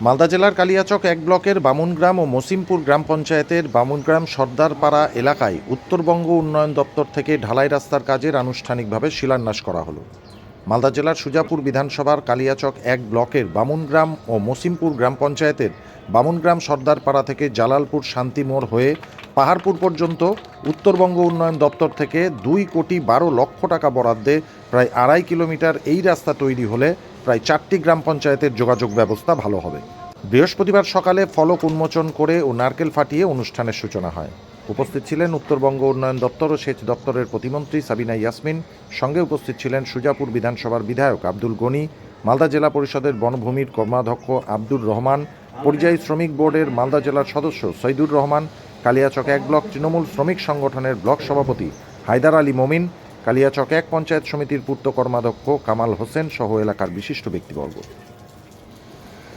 মালদা জেলার কালিয়াচক এক ব্লকের বামুনগ্রাম ও মসিমপুর গ্রাম পঞ্চায়েতের বামুনগ্রাম সর্দারপাড়া এলাকায় উত্তরবঙ্গ উন্নয়ন দপ্তর থেকে ঢালাই রাস্তার কাজের আনুষ্ঠানিকভাবে শিলান্যাস করা হলো। মালদা জেলার সুজাপুর বিধানসভার কালিয়াচক এক ব্লকের বামুনগ্রাম ও মসিমপুর গ্রাম পঞ্চায়েতের বামুনগ্রাম সর্দারপাড়া থেকে জালালপুর শান্তিমোড় হয়ে পাহাড়পুর পর্যন্ত উত্তরবঙ্গ উন্নয়ন দপ্তর থেকে দুই কোটি বারো লক্ষ টাকা বরাদ্দে প্রায় আড়াই কিলোমিটার এই রাস্তা তৈরি হলে প্রায় চারটি গ্রাম পঞ্চায়েতের যোগাযোগ ব্যবস্থা ভালো হবে। বৃহস্পতিবার সকালে ফলক উন্মোচন করে ও নারকেল ফাটিয়ে অনুষ্ঠানের সূচনা হয়। উপস্থিত ছিলেন উত্তরবঙ্গ উন্নয়ন দপ্তর ও সেচ দপ্তরের প্রতিমন্ত্রী সাবিনা ইয়াসমিন, সঙ্গে উপস্থিত ছিলেন সুজাপুর বিধানসভার বিধায়ক আব্দুল গনি, মালদা জেলা পরিষদের বনভূমির কর্মাধ্যক্ষ আব্দুর রহমান, পরিযায়ী শ্রমিক বোর্ডের মালদা জেলার সদস্য সৈদুর রহমান, কালিয়াচক এক ব্লক তৃণমূল শ্রমিক সংগঠনের ব্লক সভাপতি হায়দার আলী মমিন কালিয়াচক এক পঞ্চায়েত সমিতির পূর্ত কর্মাধ্যক্ষ কামাল হোসেন সহ এলাকার বিশিষ্ট ব্যক্তিবর্গ।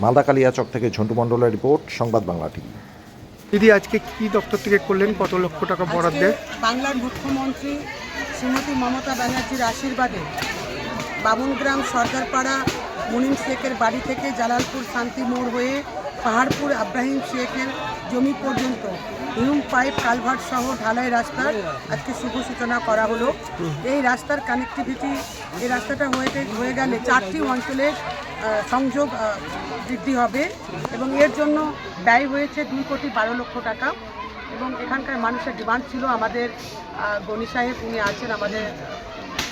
মালদা কালিয়াচক থেকে ঝন্টু মণ্ডলের রিপোর্ট সংবাদ বাংলা টিভি। দিদি আজকে কি দপ্তর থেকে করলেন? কত লক্ষ টাকা বরাদ্দে? বাংলার মুখ্যমন্ত্রী শ্রীমতী মমতা ব্যানার্জির আশীর্বাদে বামুনগ্রাম সরকারপাড়া মুনিম শেখের বাড়ি থেকে জালালপুর শান্তি মোড় হয়ে পাহাড়পুর আব্রাহিম শেখের জমি পর্যন্ত। হিউম পাইপ কালভার্ট সহ ঢালাই রাস্তার আজকে শুভ সূচনা করা হলো। এই রাস্তার কানেক্টিভিটি এই রাস্তাটা হয়ে হয়ে গেলে চারটি অঞ্চলের সংযোগ বৃদ্ধি হবে এবং এর জন্য ব্যয় হয়েছে দুই কোটি বারো লক্ষ টাকা এবং এখানকার মানুষের ডিমান্ড ছিল আমাদের গনি সাহেব, উনি আছেন আমাদের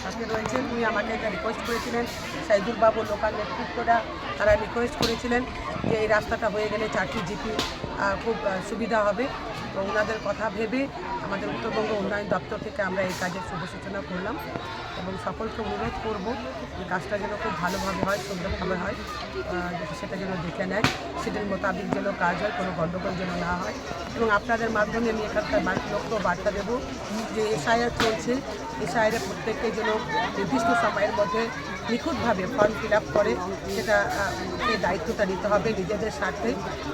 সাথে রয়েছেন। উনি আমাকে একটা রিকোয়েস্ট করেছিলেন, সাইদুল বাবু লোকাল নেতৃত্বরা, তারা রিকোয়েস্ট করেছিলেন যে এই রাস্তাটা হয়ে গেলে চারটি জিপি খুব সুবিধা হবে। তো ওনাদের কথা ভেবে আমাদের উত্তরবঙ্গ উন্নয়ন দপ্তর থেকে আমরা এই কাজের শুভ সূচনা করলাম এবং সকলকে অনুরোধ করব যে কাজটা যেন খুব ভালোভাবে হয়, সুন্দরভাবে হয় সেটা যেন দেখে নেয়। সেটার মোতাবিক যেন কাজ হয়, কোনো গণ্ডগোল যেন না হয়। এবং আপনাদের মাধ্যমে আমি এখানকার লোককেও বার্তা দেবো যে এসআইআর চলছে। এসআইআরে প্রত্যেককে যেন নির্দিষ্ট সময়ের মধ্যে নিখুঁতভাবে ফর্ম ফিল আপ করে, সেটা সেই দায়িত্বটা নিতে হবে নিজেদের স্বার্থে।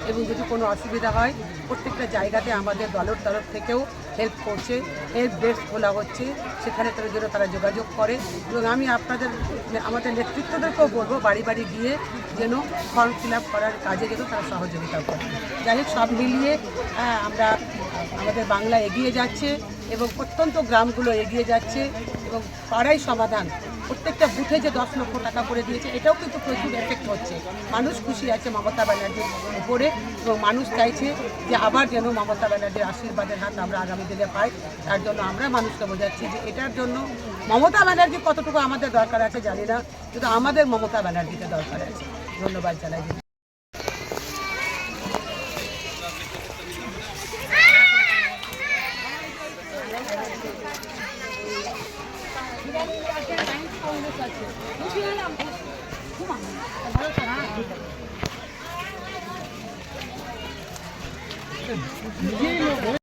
এবং যদি কোনো অসুবিধা হয়, প্রত্যেকটা জায়গাতে আমাদের দলের তরফ থেকেও হেল্প করছে হেল্প ডেস্ক খোলা হচ্ছে সেখানে তারা যেন তারা যোগাযোগ করে। এবং আমি আপনাদের আমাদের নেতৃত্বদেরকেও বলব বাড়ি বাড়ি গিয়ে যেন ফর্ম ফিল করার কাজে যেন তারা সহযোগিতা করে। যাই হোক সব মিলিয়ে আহ, আমরা আমাদের বাংলা এগিয়ে যাচ্ছে এবং প্রত্যন্ত গ্রামগুলো এগিয়ে যাচ্ছে এবং পাড়াই সমাধান প্রত্যেকটা বুথে যে দশ লক্ষ টাকা করে দিয়েছে, এটাও কিন্তু প্রচুর এফেক্ট হচ্ছে। মানুষ খুশি আছে মমতা ব্যানার্জির উপরে এবং মানুষ চাইছে যে আবার যেন মমতা ব্যানার্জির আশীর্বাদের হাত আমরা আগামী দিনে পাই। তার জন্য আমরা মানুষকে বোঝাচ্ছি যে এটার জন্য মমতা ব্যানার্জি কতটুকু আমাদের দরকার আছে জানি না, কিন্তু আমাদের মমতা ব্যানার্জিকে দরকার আছে। ধন্যবাদ জানাই। দিদি।